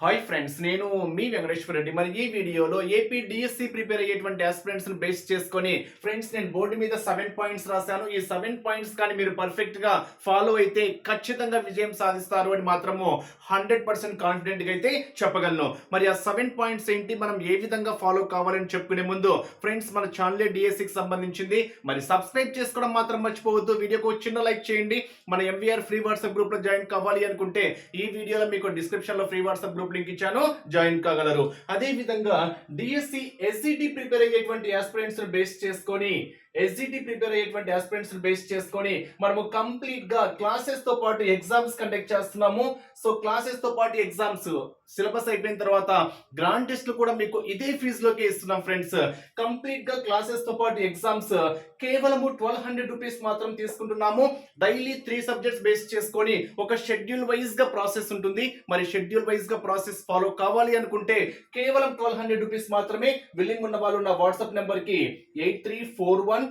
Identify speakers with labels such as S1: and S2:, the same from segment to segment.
S1: Hi friends నేను మీ వెంకటేశ్వర రెడ్డి. మరి ఈ వీడియోలో ఏపీ డిఎస్సి ప్రిపేర్ అయ్యేటువంటి ఆస్పిరెంట్స్ని బేస్ చేసుకొని ఫ్రెండ్స్ నేను బోర్డు మీద సెవెన్ పాయింట్స్ రాశాను. ఈ సెవెన్ పాయింట్స్ కానీ మీరు పర్ఫెక్ట్గా ఫాలో అయితే ఖచ్చితంగా విజయం సాధిస్తారు అని మాత్రము హండ్రెడ్ పర్సెంట్ కాన్ఫిడెంట్గా అయితే చెప్పగలను. మరి ఆ సెవెన్ పాయింట్స్ ఏంటి? మనం ఏ విధంగా ఫాలో కావాలని చెప్పుకునే ముందు ఫ్రెండ్స్ మన ఛానలే డిఎస్సికి సంబంధించింది మరి సబ్స్క్రైబ్ చేసుకోవడం మాత్రం మర్చిపోవద్దు. వీడియోకి చిన్న లైక్ చేయండి. మన ఎంవీఆర్ ఫ్రీ వాట్సాప్ గ్రూప్లో జాయిన్ కావాలి అనుకుంటే ఈ వీడియోలో మీకు డిస్క్రిప్షన్లో ఫ్రీ వాట్సాప్ గ్రూప్ లింక్ ఇచ్చాను జాయిన్ కాగలరు. అదే విధంగా డిఎస్సి ఎస్సిటి ప్రిపేర్ అయ్యేటువంటి ఆస్పిరెంట్స్ బేస్ చేసుకొని ఎస్జిటి ప్రిపేర్ అయ్యేటువంటి ఆస్పిరెంట్స్ బేస్ చేసుకొని మనము కంప్లీట్గా క్లాసెస్తో పాటు ఎగ్జామ్స్ కండక్ట్ చేస్తున్నాము. సో క్లాసెస్తో పాటు ఎగ్జామ్స్ సిలబస్ అయిపోయిన తర్వాత గ్రాండ్ టెస్ట్లు కూడా మీకు ఇదే ఫీజులోకి ఇస్తున్నాం ఫ్రెండ్స్ కంప్లీట్గా క్లాసెస్తో పాటు ఎగ్జామ్స్ కేవలము ట్వెల్వ్ హండ్రెడ్ రూపీస్ మాత్రం తీసుకుంటున్నాము. డైలీ త్రీ సబ్జెక్ట్స్ బేస్ చేసుకొని ఒక షెడ్యూల్ వైజ్గా ప్రాసెస్ ఉంటుంది. మరి షెడ్యూల్ వైజ్గా ప్రాసెస్ ఫాలో కావాలి అనుకుంటే కేవలం ట్వెల్వ్ హండ్రెడ్ రూపీస్ మాత్రమే. విల్లింగ్ ఉన్న వాళ్ళు నా వాట్సాప్ నెంబర్కి eight three four one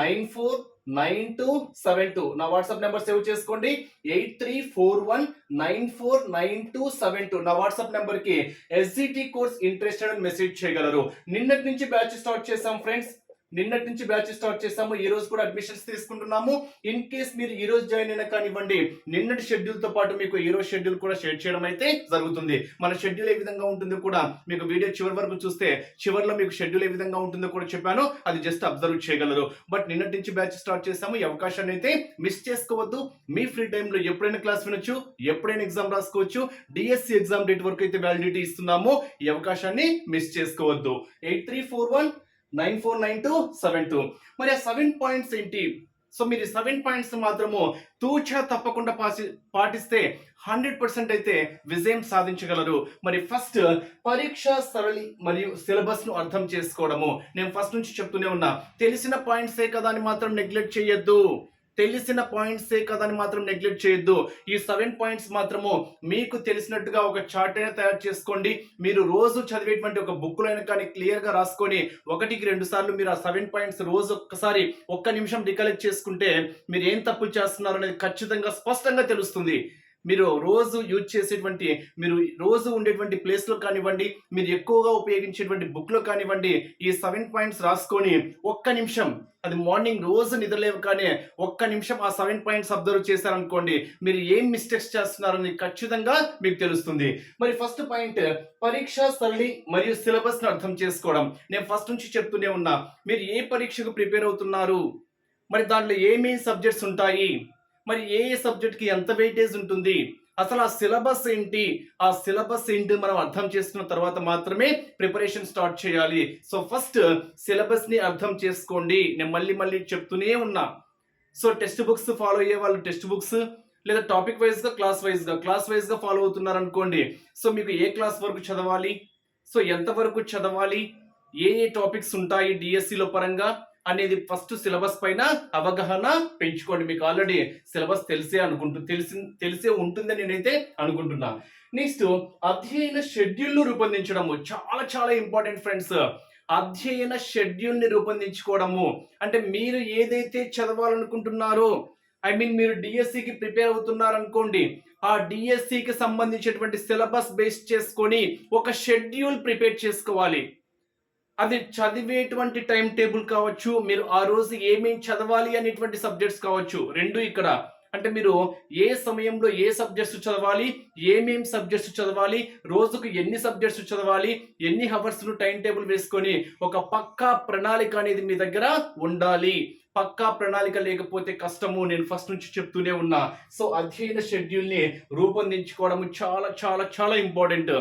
S1: nine four nine two seven two. నా వాట్సాప్ నెంబర్ సేవ్ చేసుకోండి. Eight three four one nine four nine two seven two. నా వాట్సాప్ నెంబర్కి ఎస్జిటి కోర్స్ ఇంట్రెస్టెడ్ అని మెసేజ్ చేయగలరు. నిన్నటి నుంచి బ్యాచ్ స్టార్ట్ చేసాం ఫ్రెండ్స్ నిన్నటి నుంచి బ్యాచ్ స్టార్ట్ చేసాము ఈ రోజు కూడా అడ్మిషన్స్ తీసుకుంటున్నాము. ఇన్ కేస్ మీరు ఈ రోజు జాయిన్ అయినా కానివ్వండి నిన్నటి షెడ్యూల్తో పాటు మీకు ఈ రోజు షెడ్యూల్ కూడా షేర్ చేయడం అయితే జరుగుతుంది. మన షెడ్యూల్ ఏ విధంగా ఉంటుందో కూడా మీకు వీడియో చివరి వరకు చూస్తే చివరిలో మీకు షెడ్యూల్ ఏ విధంగా ఉంటుందో కూడా చెప్పాను. అది జస్ట్ అబ్జర్వ్ చేయగలరు. బట్ నిన్నటి నుంచి బ్యాచ్ స్టార్ట్ చేసాము ఈ అవకాశాన్ని అయితే మిస్ చేసుకోవద్దు. మీ ఫ్రీ టైంలో ఎప్పుడైనా క్లాస్ వినొచ్చు ఎప్పుడైనా ఎగ్జామ్ రాసుకోవచ్చు. డిఎస్సి ఎగ్జామ్ డేట్ వరకు అయితే వ్యాలిడిటీ ఇస్తున్నాము. ఈ అవకాశాన్ని మిస్ చేసుకోవద్దు. Eight three four one nine four nine two seven two. మరి ఆ సెవెన్ పాయింట్స్ ఏంటి? సో మీరు సెవెన్ పాయింట్స్ మాత్రము తూచా తప్పకుండా పాసి పాటిస్తే హండ్రెడ్ పర్సెంట్ అయితే విజయం సాధించగలరు. మరి ఫస్ట్ పరీక్ష సరళి మరియు సిలబస్ను అర్థం చేసుకోవడము. నేను ఫస్ట్ నుంచి చెప్తూనే ఉన్నా. తెలిసిన పాయింట్సే కదా అని మాత్రం నెగ్లెక్ట్ చేయొద్దు. తెలిసిన పాయింట్సే కదా అని మాత్రం నెగ్లెక్ట్ చేయొద్దు. ఈ సెవెన్ పాయింట్స్ మాత్రము మీకు తెలిసినట్టుగా ఒక చార్ట్ అయినా తయారు చేసుకోండి. మీరు రోజు చదివేటువంటి ఒక బుక్లో అయినా కానీ క్లియర్గా రాసుకొని ఒకటికి రెండు సార్లు మీరు ఆ సెవెన్ పాయింట్స్ రోజు ఒక్కసారి ఒక్క నిమిషం రికలెక్ట్ చేసుకుంటే మీరు ఏం తప్పులు చేస్తున్నారు అనేది ఖచ్చితంగా స్పష్టంగా తెలుస్తుంది. మీరు రోజు యూజ్ చేసేటువంటి మీరు రోజు ఉండేటువంటి ప్లేస్లో కానివ్వండి మీరు ఎక్కువగా ఉపయోగించేటువంటి బుక్లో కానివ్వండి ఈ సెవెన్ పాయింట్స్ రాసుకొని ఒక్క నిమిషం అది మార్నింగ్ రోజు నిద్రలేవు కానీ ఒక్క నిమిషం ఆ సెవెన్ పాయింట్స్ అబ్జర్వ్ చేశారనుకోండి మీరు ఏం మిస్టేక్స్ చేస్తున్నారని ఖచ్చితంగా మీకు తెలుస్తుంది. మరి ఫస్ట్ పాయింట్ పరీక్ష సరళి మరియు సిలబస్ను అర్థం చేసుకోవడం. నేను ఫస్ట్ నుంచి చెప్తూనే ఉన్నా మీరు ఏ పరీక్షకు ప్రిపేర్ అవుతున్నారు? మరి దాంట్లో ఏమేమి సబ్జెక్ట్స్ ఉంటాయి? మరి ఏ ఏ సబ్జెక్ట్కి ఎంత వెయిటేజ్ ఉంటుంది? అసలు ఆ సిలబస్ ఏంటి? ఆ సిలబస్ ఏంటి మనం అర్థం చేసుకున్న తర్వాత మాత్రమే ప్రిపరేషన్ స్టార్ట్ చేయాలి. సో ఫస్ట్ సిలబస్ని అర్థం చేసుకోండి. నేను మళ్ళీ మళ్ళీ చెప్తూనే ఉన్నా. సో టెక్స్ట్ బుక్స్ ఫాలో అయ్యే వాళ్ళు టెక్స్ట్ బుక్స్ లేదా టాపిక్ వైజ్గా క్లాస్ వైజ్గా క్లాస్ వైజ్గా ఫాలో అవుతున్నారు అనుకోండి. సో మీకు ఏ క్లాస్ వరకు చదవాలి? సో ఎంతవరకు చదవాలి? ఏ ఏ టాపిక్స్ ఉంటాయి డిఎస్సిలో పరంగా? అనేది ఫస్ట్ సిలబస్ పైన అవగాహన పెంచుకోండి. మీకు ఆల్రెడీ సిలబస్ తెలిసే అనుకుంటు తెలిసి తెలిసే ఉంటుందని నేనైతే అనుకుంటున్నా. నెక్స్ట్ అధ్యయన షెడ్యూల్ను రూపొందించడము. చాలా చాలా ఇంపార్టెంట్ ఫ్రెండ్స్ అధ్యయన షెడ్యూల్ని రూపొందించుకోవడము. అంటే మీరు ఏదైతే చదవాలనుకుంటున్నారో ఐ మీన్ మీరు డిఎస్సికి ప్రిపేర్ అవుతున్నారు అనుకోండి ఆ డిఎస్సికి సంబంధించినటువంటి సిలబస్ బేస్ చేసుకొని ఒక షెడ్యూల్ ప్రిపేర్ చేసుకోవాలి. అది చదివేటువంటి టైం టేబుల్ కావచ్చు మీరు ఆ రోజు ఏమేమి చదవాలి అనేటువంటి సబ్జెక్ట్స్ కావచ్చు రెండు ఇక్కడ. అంటే మీరు ఏ సమయంలో ఏ సబ్జెక్ట్స్ చదవాలి ఏమేం సబ్జెక్ట్స్ చదవాలి రోజుకు ఎన్ని సబ్జెక్ట్స్ చదవాలి ఎన్ని హవర్స్ టైం టేబుల్ వేసుకొని ఒక పక్కా ప్రణాళిక అనేది మీ దగ్గర ఉండాలి. పక్కా ప్రణాళిక లేకపోతే కష్టము నేను ఫస్ట్ నుంచి చెప్తూనే ఉన్నా. సో అధ్యయన షెడ్యూల్ని రూపొందించుకోవడం చాలా చాలా చాలా ఇంపార్టెంట్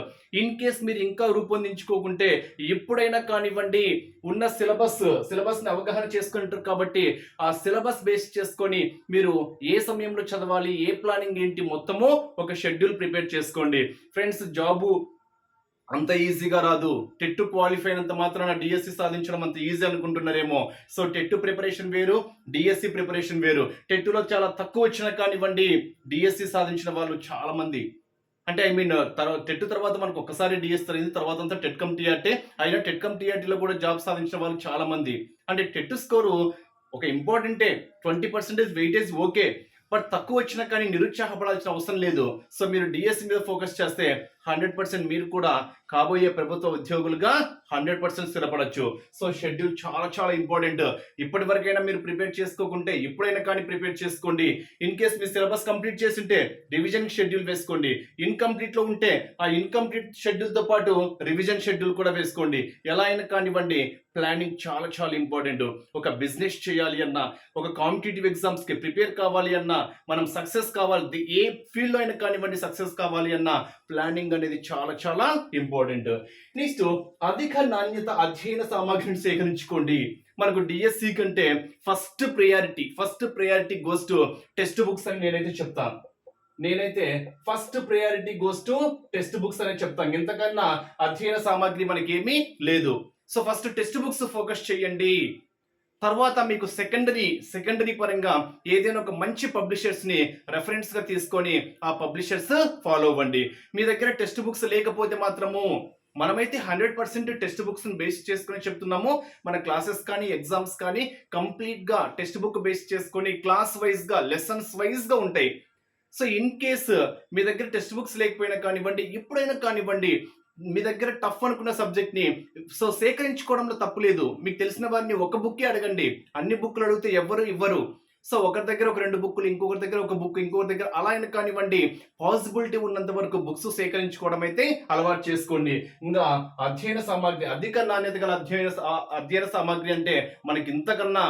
S1: ఇన్ కేస్ మీరు ఇంకా రూపొందించుకోకుంటే ఎప్పుడైనా కానివ్వండి ఉన్న సిలబస్ సిలబస్ని అవగాహన చేసుకుంటారు కాబట్టి ఆ సిలబస్ బేస్ చేసుకొని మీరు ఏ సమయంలో చదవాలి ఏ ప్లానింగ్ ఏంటి మొత్తము ఒక షెడ్యూల్ ప్రిపేర్ చేసుకోండి. ఫ్రెండ్స్ జాబు అంత ఈజీగా రాదు. టెట్ క్వాలిఫై అయినంత మాత్రాన డిఎస్సి సాధించడం అంత ఈజీ అనుకుంటున్నారేమో. సో టెట్ ప్రిపరేషన్ వేరు డిఎస్సి ప్రిపరేషన్ వేరు. టెట్లో చాలా తక్కువ వచ్చినా కానివ్వండి డిఎస్సి సాధించిన వాళ్ళు చాలా మంది అంటే ఐ మీన్ తర్వాత టెట్ తర్వాత మనకు ఒక్కసారి డిఎస్ జరిగింది తర్వాత అంతా టెట్ కమ్ టీఆర్టీ అయినా టెట్ కమ్ టీఆర్టీలో కూడా జాబ్ సాధించిన వాళ్ళు చాలా మంది అంటే టెట్ స్కోరు ఒక ఇంపార్టెంటే. Twenty percentage weightage okay. But తక్కువ వచ్చినా కానీ నిరుత్సాహపడాల్సిన అవసరం లేదు. సో మీరు డిఎస్సి మీద ఫోకస్ చేస్తే హండ్రెడ్ పర్సెంట్ మీరు కూడా కాబోయే ప్రభుత్వ ఉద్యోగులుగా హండ్రెడ్ పర్సెంట్ స్థిరపడచ్చు. సో షెడ్యూల్ చాలా చాలా ఇంపార్టెంట్. ఇప్పటి వరకైనా మీరు ప్రిపేర్ చేసుకోకుంటే ఇప్పుడైనా కానీ ప్రిపేర్ చేసుకోండి. ఇన్ కేస్ మీ సిలబస్ కంప్లీట్ చేసి ఉంటే రివిజన్ షెడ్యూల్ వేసుకోండి. ఇన్కంప్లీట్లో ఉంటే ఆ ఇన్కంప్లీట్ షెడ్యూల్తో పాటు రివిజన్ షెడ్యూల్ కూడా వేసుకోండి. ఎలా అయినా కానివ్వండి ప్లానింగ్ చాలా చాలా ఇంపార్టెంట్. ఒక బిజినెస్ చేయాలి అన్నా ఒక కాంపిటేటివ్ ఎగ్జామ్స్కి ప్రిపేర్ కావాలి అన్నా మనం సక్సెస్ కావాలి ఏ ఫీల్డ్లో అయినా కానివ్వండి సక్సెస్ కావాలి అన్నా ప్లానింగ్ అనేది చాలా చాలా ఇంపార్టెంట్ నెక్స్ట్ అధిక నాణ్యత అధ్యయన సామాగ్రిని సేకరించుకోండి. మనకు డిఎస్సి కంటే first priority first priority goes to text books అని నేనైతే చెప్తాను. నేనైతే first priority goes to text books అనేది చెప్తాను. ఇంతకన్నా అధ్యయన సామాగ్రి మనకేమీ లేదు. So first text books focus చేయండి. తర్వాత మీకు సెకండరీ సెకండరీ పరంగా ఏదైనా ఒక మంచి పబ్లిషర్స్ని రెఫరెన్స్గా తీసుకొని ఆ పబ్లిషర్స్ ఫాలో అవ్వండి. మీ దగ్గర టెక్స్ట్ బుక్స్ లేకపోతే మాత్రము మనమైతే hundred percent text books base చేసుకొని చెప్తున్నాము. మన క్లాసెస్ కానీ ఎగ్జామ్స్ కానీ కంప్లీట్గా టెక్స్ట్ బుక్ బేస్ చేసుకొని క్లాస్ వైజ్గా లెసన్స్ వైజ్గా ఉంటాయి. సో ఇన్ కేసు మీ దగ్గర టెక్స్ట్ బుక్స్ లేకపోయినా కానివ్వండి ఎప్పుడైనా కానివ్వండి మీ దగ్గర టఫ్ అనుకున్న సబ్జెక్ట్ని సో సేకరించుకోవడంలో తప్పు లేదు. మీకు తెలిసిన వారిని ఒక బుక్కే అడగండి. అన్ని బుక్లు అడిగితే ఎవరు ఇవ్వరు. సో ఒకరి దగ్గర ఒక రెండు బుక్లు ఇంకొకరి దగ్గర ఒక బుక్ ఇంకొకరి దగ్గర అలా అయినా కానివ్వండి పాసిబిలిటీ ఉన్నంత వరకు బుక్స్ సేకరించుకోవడం అయితే అలవాటు చేసుకోండి. ఇంకా అధ్యయన సామాగ్రి అధిక నాణ్యత గల అధ్యయన అధ్యయన సామాగ్రి అంటే మనకి ఇంతకన్నా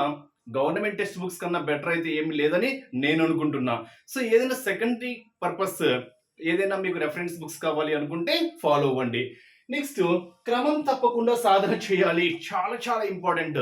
S1: గవర్నమెంట్ టెక్స్ట్ బుక్స్ కన్నా బెటర్ అయితే ఏమి లేదని నేను అనుకుంటున్నా. సో ఏదైనా సెకండరీ పర్పస్ ఏదైనా మీకు రెఫరెన్స్ బుక్స్ కావాలి అనుకుంటే ఫాలో అవ్వండి. నెక్స్ట్ క్రమం తప్పకుండా సాధన చేయాలి. చాలా చాలా ఇంపార్టెంట్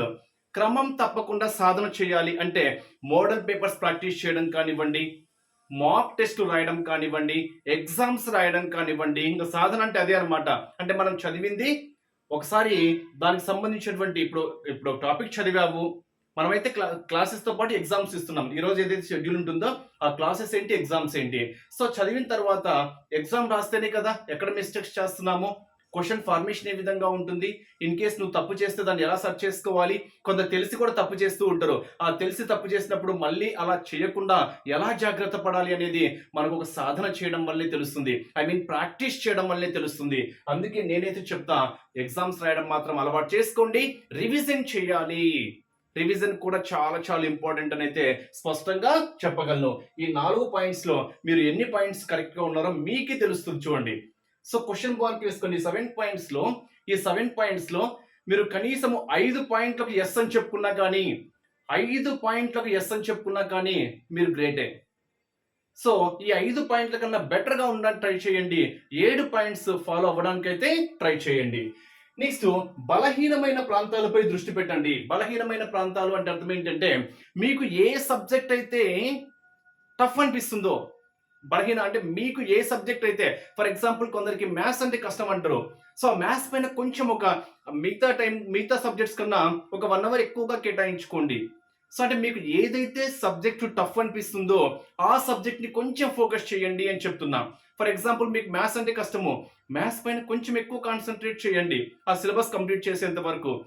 S1: క్రమం తప్పకుండా సాధన చేయాలి అంటే మోడల్ పేపర్స్ ప్రాక్టీస్ చేయడం కానివ్వండి మాక్ టెస్ట్ రాయడం కానివ్వండి ఎగ్జామ్స్ రాయడం కానివ్వండి ఇంకా సాధన అంటే అదే అన్నమాట. అంటే మనం చదివింది ఒకసారి దానికి సంబంధించినటువంటి ఇప్పుడు ఇప్పుడు టాపిక్ చదివావు మనమైతే క్లా క్లాసెస్తో పాటు ఎగ్జామ్స్ ఇస్తున్నాం. ఈ రోజు ఏదైతే షెడ్యూల్ ఉంటుందో ఆ క్లాసెస్ ఏంటి ఎగ్జామ్స్ ఏంటి? సో చదివిన తర్వాత ఎగ్జామ్ రాస్తేనే కదా ఎక్కడ మిస్టేక్స్ చేస్తున్నామో? క్వశ్చన్ ఫార్మేషన్ ఏ విధంగా ఉంటుంది? ఇన్ కేస్ నువ్వు తప్పు చేస్తే దాన్ని ఎలా సెర్చ్ చేసుకోవాలి? కొంత తెలిసి కూడా తప్పు చేస్తూ ఉంటారు. ఆ తెలిసి తప్పు చేసినప్పుడు మళ్ళీ అలా చేయకుండా ఎలా జాగ్రత్త పడాలి అనేది మనకు ఒక సాధన చేయడం వల్లే తెలుస్తుంది. ఐ మీన్ ప్రాక్టీస్ చేయడం వల్లే తెలుస్తుంది. అందుకే నేనైతే చెప్తా ఎగ్జామ్స్ రాయడం మాత్రం అలవాటు చేసుకోండి రివిజన్ చేయాలి. రివిజన్ కూడా చాలా చాలా ఇంపార్టెంట్ అని అయితే స్పష్టంగా చెప్పగలను. ఈ నాలుగు పాయింట్స్లో మీరు ఎన్ని పాయింట్స్ కరెక్ట్గా ఉన్నారో మీకే తెలుస్తుంది చూడండి. సో క్వశ్చన్ బాల్కి వేసుకోండి. సెవెన్ పాయింట్స్లో ఈ సెవెన్ పాయింట్స్లో మీరు కనీసము ఐదు పాయింట్లకు ఎస్ అని చెప్పుకున్నా కానీ ఐదు పాయింట్లకు ఎస్ అని చెప్పుకున్నా కానీ మీరు గ్రేటే సో ఈ ఐదు పాయింట్ల కన్నా బెటర్గా ఉండడానికి ట్రై చేయండి. ఏడు పాయింట్స్ ఫాలో అవ్వడానికైతే ట్రై చేయండి. నెక్స్ట్ బలహీనమైన ప్రాంతాలపై దృష్టి పెట్టండి. బలహీనమైన ప్రాంతాలు అంటే అర్థం ఏంటంటే మీకు ఏ సబ్జెక్ట్ అయితే టఫ్ అనిపిస్తుందో బలహీన అంటే మీకు ఏ సబ్జెక్ట్ అయితే ఫర్ ఎగ్జాంపుల్ కొందరికి మ్యాథ్స్ అంటే కష్టం అంటారు. సో మ్యాథ్స్ పైన కొంచెం ఒక మిగతా టైం మిగతా సబ్జెక్ట్స్ కన్నా ఒక వన్ అవర్ ఎక్కువగా కేటాయించుకోండి. సో అంటే మీకు ఏదైతే సబ్జెక్ట్ టఫ్ అనిపిస్తుందో ఆ సబ్జెక్ట్ని కొంచెం ఫోకస్ చేయండి అని చెప్తున్నా. ఫర్ ఎగ్జాంపుల్ మీకు మ్యాథ్స్ అంటే కష్టము. మ్యాథ్స్ పైన కొంచెం ఎక్కువ కాన్సన్ట్రేట్ చేయండి. ఆ సిలబస్ కంప్లీట్ చేసేంత వరకు.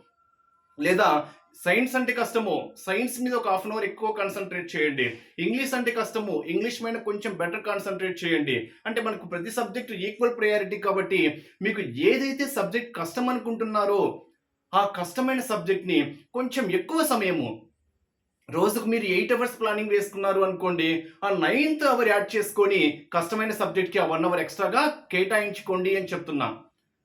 S1: లేదా సైన్స్ అంటే కష్టము. సైన్స్ మీద ఒక హాఫ్ అన్ అవర్ ఎక్కువ కాన్సన్ట్రేట్ చేయండి. ఇంగ్లీష్ అంటే కష్టము. ఇంగ్లీష్ మీద కొంచెం బెటర్ కాన్సన్ట్రేట్ చేయండి. అంటే మనకు ప్రతి సబ్జెక్ట్ ఈక్వల్ ప్రయారిటీ కాబట్టి మీకు ఏదైతే సబ్జెక్ట్ కష్టం అనుకుంటున్నారో ఆ కష్టమైన సబ్జెక్ట్ని కొంచెం ఎక్కువ సమయము రోజుకు మీరు ఎయిట్ అవర్స్ ప్లానింగ్ వేసుకున్నారు అనుకోండి ఆ నైన్త్ అవర్ యాడ్ చేసుకొని కష్టమైన సబ్జెక్ట్కి ఆ వన్ అవర్ ఎక్స్ట్రాగా కేటాయించుకోండి అని చెప్తున్నా.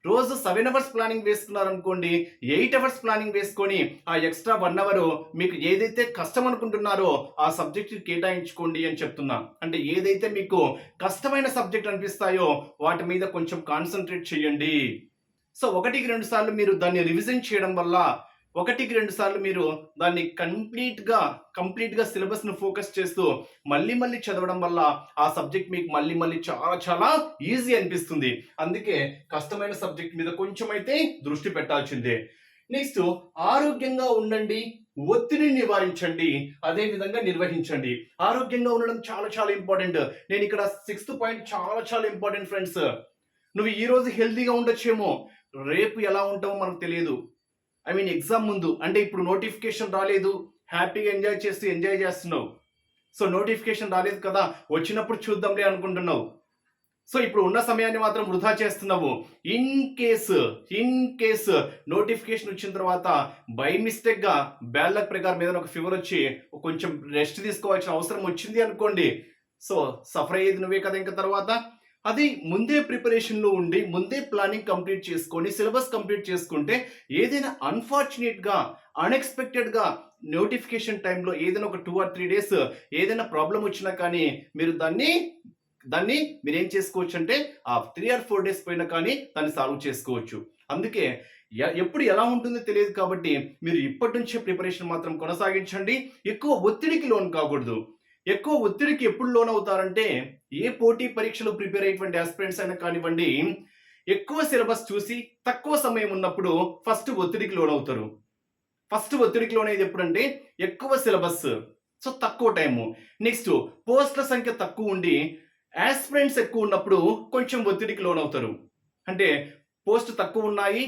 S1: రోజు సెవెన్ అవర్స్ ప్లానింగ్ వేసుకున్నారు అనుకోండి ఎయిట్ అవర్స్ ప్లానింగ్ వేసుకొని ఆ ఎక్స్ట్రా వన్ అవర్ మీకు ఏదైతే కష్టం అనుకుంటున్నారో ఆ సబ్జెక్ట్ కేటాయించుకోండి అని చెప్తున్నా. అంటే ఏదైతే మీకు కష్టమైన సబ్జెక్ట్ అనిపిస్తాయో వాటి మీద కొంచెం కాన్సన్ట్రేట్ చేయండి. సో ఒకటికి రెండు సార్లు మీరు దాన్ని రివిజన్ చేయడం వల్ల ఒకటికి రెండు సార్లు మీరు దాన్ని కంప్లీట్గా కంప్లీట్గా సిలబస్ను ఫోకస్ చేస్తూ మళ్ళీ మళ్ళీ చదవడం వల్ల ఆ సబ్జెక్ట్ మీకు మళ్ళీ మళ్ళీ చాలా చాలా ఈజీ అనిపిస్తుంది. అందుకే కష్టమైన సబ్జెక్ట్ మీద కొంచెం అయితే దృష్టి పెట్టాల్సిందే. నెక్స్ట్ ఆరోగ్యంగా ఉండండి ఒత్తిడిని నివారించండి అదే విధంగా నిర్వహించండి. ఆరోగ్యంగా ఉండడం చాలా చాలా ఇంపార్టెంట్. నేను ఇక్కడ సిక్స్త్ పాయింట్ చాలా చాలా ఇంపార్టెంట్ ఫ్రెండ్స్. నువ్వు ఈరోజు హెల్తీగా ఉండొచ్చేమో రేపు ఎలా ఉంటావో మనకు తెలియదు. ఐ మీన్ ఎగ్జామ్ ముందు అంటే ఇప్పుడు నోటిఫికేషన్ రాలేదు హ్యాపీగా ఎంజాయ్ చేస్తూ ఎంజాయ్ చేస్తున్నావు. సో నోటిఫికేషన్ రాలేదు కదా వచ్చినప్పుడు చూద్దాంలే అనుకుంటున్నావు. సో ఇప్పుడు ఉన్న సమయాన్ని మాత్రం వృధా చేస్తున్నావు. In case in case notification వచ్చిన తర్వాత బై మిస్టేక్గా బ్యాలక్ ప్రకారం ఏదైనా ఒక ఫీవర్ వచ్చి కొంచెం రెస్ట్ తీసుకోవాల్సిన అవసరం వచ్చింది అనుకోండి. సో సఫర్ అయ్యేది నువ్వే కదా ఇంకా తర్వాత. అది ముందే ప్రిపరేషన్లో ఉండి ముందే ప్లానింగ్ కంప్లీట్ చేసుకొని సిలబస్ కంప్లీట్ చేసుకుంటే ఏదైనా అన్ఫార్చునేట్గా అన్ఎక్స్పెక్టెడ్గా నోటిఫికేషన్ టైంలో ఏదైనా ఒక టూ ఆర్ త్రీ డేస్ ఏదైనా ప్రాబ్లం వచ్చినా కానీ మీరు దాన్ని దాన్ని మీరు ఏం చేసుకోవచ్చు అంటే ఆ త్రీ ఆర్ ఫోర్ డేస్ పోయినా కానీ దాన్ని సాల్వ్ చేసుకోవచ్చు. అందుకే ఎప్పుడు ఎలా ఉంటుందో తెలియదు కాబట్టి మీరు ఇప్పటి నుంచే ప్రిపరేషన్ మాత్రం కొనసాగించండి. ఎక్కువ ఒత్తిడికి లోన్ కాకూడదు. ఎక్కువ ఒత్తిడికి ఎప్పుడు లోన్ అవుతారంటే ఏ పోటీ పరీక్షలు ప్రిపేర్ అయ్యేటువంటి ఆస్పిరెంట్స్ అయినా కానివ్వండి ఎక్కువ సిలబస్ చూసి తక్కువ సమయం ఉన్నప్పుడు ఫస్ట్ ఒత్తిడికి లోన్ అవుతారు ఫస్ట్ ఒత్తిడికి లోన్ అయ్యేది ఎప్పుడంటే ఎక్కువ సిలబస్ సో తక్కువ టైము నెక్స్ట్ పోస్టుల సంఖ్య తక్కువ ఉండి ఆస్పిరెంట్స్ ఎక్కువ ఉన్నప్పుడు కొంచెం ఒత్తిడికి లోన్ అవుతారు అంటే పోస్ట్ తక్కువ ఉన్నాయి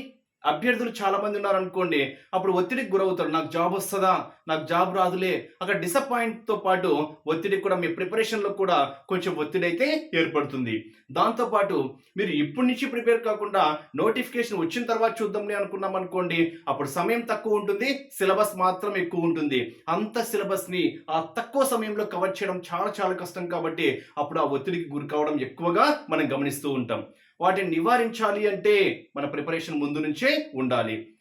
S1: అభ్యర్థులు చాలా మంది ఉన్నారు అనుకోండి అప్పుడు ఒత్తిడికి గురవుతారు. నాకు జాబ్ వస్తుందా? నాకు జాబ్ రాదులే. అక్కడ డిసప్పాయింట్తో పాటు ఒత్తిడి కూడా మీ ప్రిపరేషన్లో కూడా కొంచెం ఒత్తిడి అయితే ఏర్పడుతుంది. దాంతో పాటు మీరు ఇప్పటి నుంచి ప్రిపేర్ కాకుండా నోటిఫికేషన్ వచ్చిన తర్వాత చూద్దాంలే అనుకున్నాం అనుకోండి అప్పుడు సమయం తక్కువ ఉంటుంది. సిలబస్ మాత్రం ఎక్కువ ఉంటుంది. అంత సిలబస్ని ఆ తక్కువ సమయంలో కవర్ చేయడం చాలా చాలా కష్టం కాబట్టి అప్పుడు ఆ ఒత్తిడికి గురి కావడం ఎక్కువగా మనం గమనిస్తూ ఉంటాం. వాటిని నివారించాలి అంటే మన ప్రిపరేషన్ ముందు నుంచే ఉండాలి.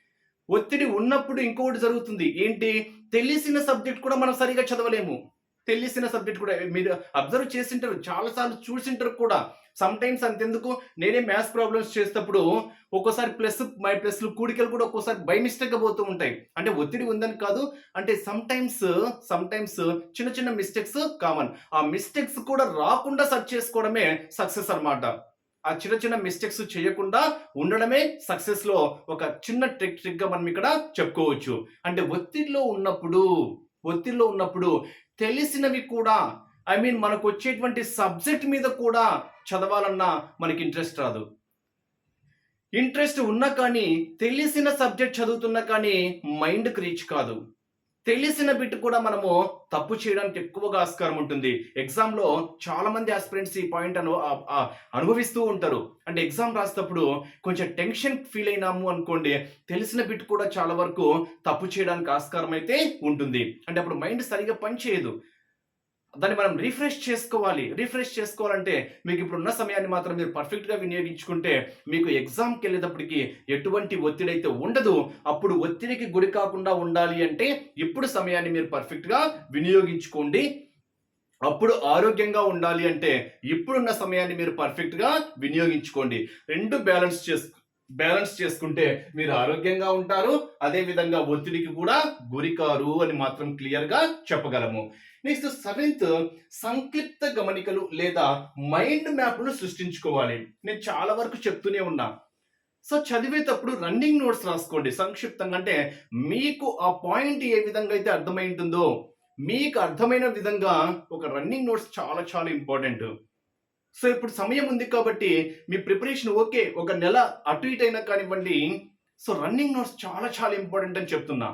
S1: ఒత్తిడి ఉన్నప్పుడు ఇంకొకటి జరుగుతుంది. ఏంటి? తెలిసిన సబ్జెక్ట్ కూడా మనం సరిగా చదవలేము. తెలిసిన సబ్జెక్ట్ కూడా మీరు అబ్జర్వ్ చేసింటారు. చాలాసార్లు చూసింటారు కూడా. సమ్ టైమ్స్ అంతెందుకు? నేనే మ్యాథ్స్ ప్రాబ్లమ్స్ చేసేటప్పుడు ఒక్కోసారి ప్లస్ మై ప్లస్లు కూడికలు కూడా ఒక్కోసారి బై మిస్టేక్ పోతూ ఉంటాయి. అంటే ఒత్తిడి ఉందని కాదు. అంటే సమ్ టైమ్స్ సమ్ టైమ్స్ చిన్న చిన్న మిస్టేక్స్ కామన్ ఆ మిస్టేక్స్ కూడా రాకుండా సర్చ్ చేసుకోవడమే సక్సెస్ అన్నమాట. ఆ చిన్న చిన్న మిస్టేక్స్ చేయకుండా ఉండడమే సక్సెస్లో ఒక చిన్న ట్రిక్ ట్రిక్గా మనం ఇక్కడ చెప్పుకోవచ్చు. అంటే ఒత్తిడిలో ఉన్నప్పుడు ఒత్తిడిలో ఉన్నప్పుడు తెలిసినవి కూడా ఐ మీన్ మనకు వచ్చేటువంటి సబ్జెక్ట్ మీద కూడా చదవాలన్నా మనకి ఇంట్రెస్ట్ రాదు. ఇంట్రెస్ట్ ఉన్నా కానీ తెలిసిన సబ్జెక్ట్ చదువుతున్నా కానీ మైండ్కి రీచ్ కాదు. తెలిసిన బిట్ కూడా మనము తప్పు చేయడానికి ఎక్కువగా ఆస్కారం ఉంటుంది. ఎగ్జామ్లో చాలా మంది ఆస్పిరెంట్స్ ఈ పాయింట్ అను అనుభవిస్తూ ఉంటారు. అంటే ఎగ్జామ్ రాసేటప్పుడు కొంచెం టెన్షన్ ఫీల్ అయినాము అనుకోండి తెలిసిన బిట్ కూడా చాలా వరకు తప్పు చేయడానికి ఆస్కారం అయితే ఉంటుంది. అంటే అప్పుడు మైండ్ సరిగా పనిచేయదు. దాన్ని మనం రిఫ్రెష్ చేసుకోవాలి. రిఫ్రెష్ చేసుకోవాలంటే మీకు ఇప్పుడు ఉన్న సమయాన్ని మాత్రం మీరు పర్ఫెక్ట్గా వినియోగించుకుంటే మీకు ఎగ్జామ్కి వెళ్ళేటప్పటికి ఎటువంటి ఒత్తిడి అయితే ఉండదు. అప్పుడు ఒత్తిడికి గురి కాకుండా ఉండాలి అంటే ఇప్పుడు సమయాన్ని మీరు పర్ఫెక్ట్గా వినియోగించుకోండి. అప్పుడు ఆరోగ్యంగా ఉండాలి అంటే ఇప్పుడున్న సమయాన్ని మీరు పర్ఫెక్ట్గా వినియోగించుకోండి. రెండు బ్యాలెన్స్ చేసుకో బ్యాలెన్స్ చేసుకుంటే మీరు ఆరోగ్యంగా ఉంటారు అదే విధంగా ఒత్తిడికి కూడా గురికారు అని మాత్రం క్లియర్గా చెప్పగలము. నెక్స్ట్ సెవెంత్ సంక్లిప్త గమనికలు లేదా మైండ్ మ్యాప్ను సృష్టించుకోవాలి. నేను చాలా వరకు చెప్తూనే ఉన్నా. సో చదివేటప్పుడు రన్నింగ్ నోట్స్ రాసుకోండి. సంక్షిప్తంగా అంటే మీకు ఆ పాయింట్ ఏ విధంగా అయితే అర్థమై ఉంటుందో మీకు అర్థమైన విధంగా ఒక రన్నింగ్ నోట్స్ చాలా చాలా ఇంపార్టెంట్. సో ఇప్పుడు సమయం ఉంది కాబట్టి మీ ప్రిపరేషన్ ఓకే ఒక నెల అటు ఇటు అయినా కానివ్వండి. సో రన్నింగ్ నోట్స్ చాలా చాలా ఇంపార్టెంట్ అని చెప్తున్నా.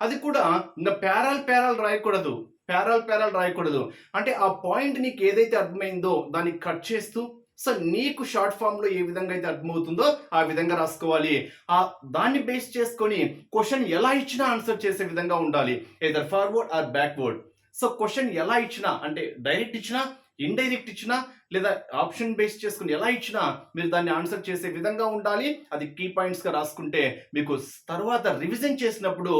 S1: అది కూడా నా పేరాల్ పేరాల్ రాయకూడదు. పేరాల్ పేరాల్ రాయకూడదు. అంటే ఆ పాయింట్ నీకు ఏదైతే అర్థమైందో దాన్ని కట్ చేస్తూ సో నీకు షార్ట్ ఫామ్లో ఏ విధంగా అయితే అర్థమవుతుందో ఆ విధంగా రాసుకోవాలి. ఆ దాన్ని బేస్ చేసుకొని క్వశ్చన్ ఎలా ఇచ్చినా ఆన్సర్ చేసే విధంగా ఉండాలి. Either forward or backward so question ఎలా ఇచ్చినా అంటే డైరెక్ట్ ఇచ్చినా ఇండైరెక్ట్ ఇచ్చినా లేదా ఆప్షన్ బేస్ చేసుకుని ఎలా ఇచ్చినా మీరు దాన్ని ఆన్సర్ చేసే విధంగా ఉండాలి. అది కీ పాయింట్స్గా రాసుకుంటే మీకు తర్వాత రివిజన్ చేసినప్పుడు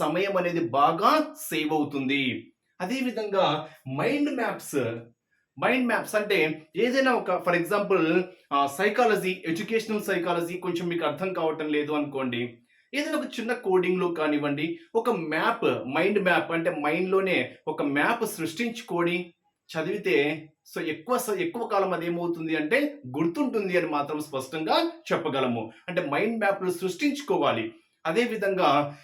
S1: సమయం అనేది బాగా సేవ్ అవుతుంది. అదేవిధంగా మైండ్ మ్యాప్స్ మైండ్ మ్యాప్స్ అంటే ఏదైనా ఒక for example psychology educational psychology కొంచెం మీకు అర్థం కావటం లేదు అనుకోండి. ఏదైనా ఒక చిన్న కోడింగ్లో కానివ్వండి ఒక మ్యాప్ మైండ్ మ్యాప్ అంటే మైండ్లోనే ఒక మ్యాప్ సృష్టించుకొని చదివితే సో ఎక్కువ ఎక్కువ కాలం అది ఏమవుతుంది అంటే గుర్తుంటుంది అని మాత్రం స్పష్టంగా చెప్పగలము. అంటే మైండ్ మ్యాప్లు సృష్టించుకోవాలి. అదేవిధంగా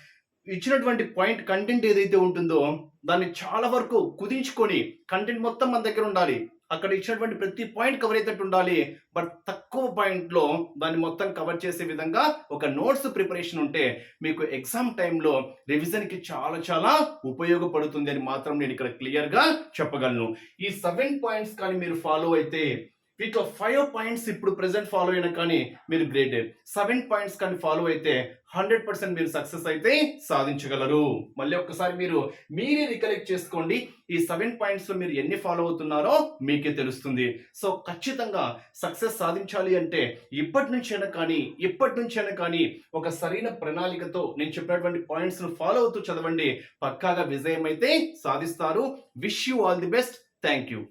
S1: ఇచ్చినటువంటి పాయింట్ కంటెంట్ ఏదైతే ఉంటుందో దాన్ని చాలా వరకు కుదించుకొని కంటెంట్ మొత్తం మన దగ్గర ఉండాలి. అక్కడ ఇచ్చినటువంటి ప్రతి పాయింట్ కవర్ అయితే ఉండాలి బట్ తక్కువ పాయింట్లో దాన్ని మొత్తం కవర్ చేసే విధంగా ఒక నోట్స్ ప్రిపరేషన్ ఉంటే మీకు ఎగ్జామ్ టైంలో రివిజన్కి చాలా చాలా ఉపయోగపడుతుంది అని మాత్రం నేను ఇక్కడ క్లియర్గా చెప్పగలను. ఈ సెవెన్ పాయింట్స్ కానీ మీరు ఫాలో అయితే వీటిలో ఫైవ్ పాయింట్స్ ఇప్పుడు ప్రెసెంట్ ఫాలో అయినా కానీ మీరు గ్రేట్ సెవెన్ పాయింట్స్ కానీ ఫాలో అయితే హండ్రెడ్ పర్సెంట్ మీరు సక్సెస్ అయితే సాధించగలరు. మళ్ళీ ఒక్కసారి మీరు మీరే రికలెక్ట్ చేసుకోండి ఈ సెవెన్ పాయింట్స్లో మీరు ఎన్ని ఫాలో అవుతున్నారో మీకే తెలుస్తుంది. సో ఖచ్చితంగా సక్సెస్ సాధించాలి అంటే ఇప్పటి నుంచైనా కానీ ఇప్పటి నుంచైనా కానీ ఒక సరైన ప్రణాళికతో నేను చెప్పినటువంటి పాయింట్స్ను ఫాలో అవుతూ చదవండి. పక్కాగా విజయం అయితే సాధిస్తారు. Wish you all the best thank you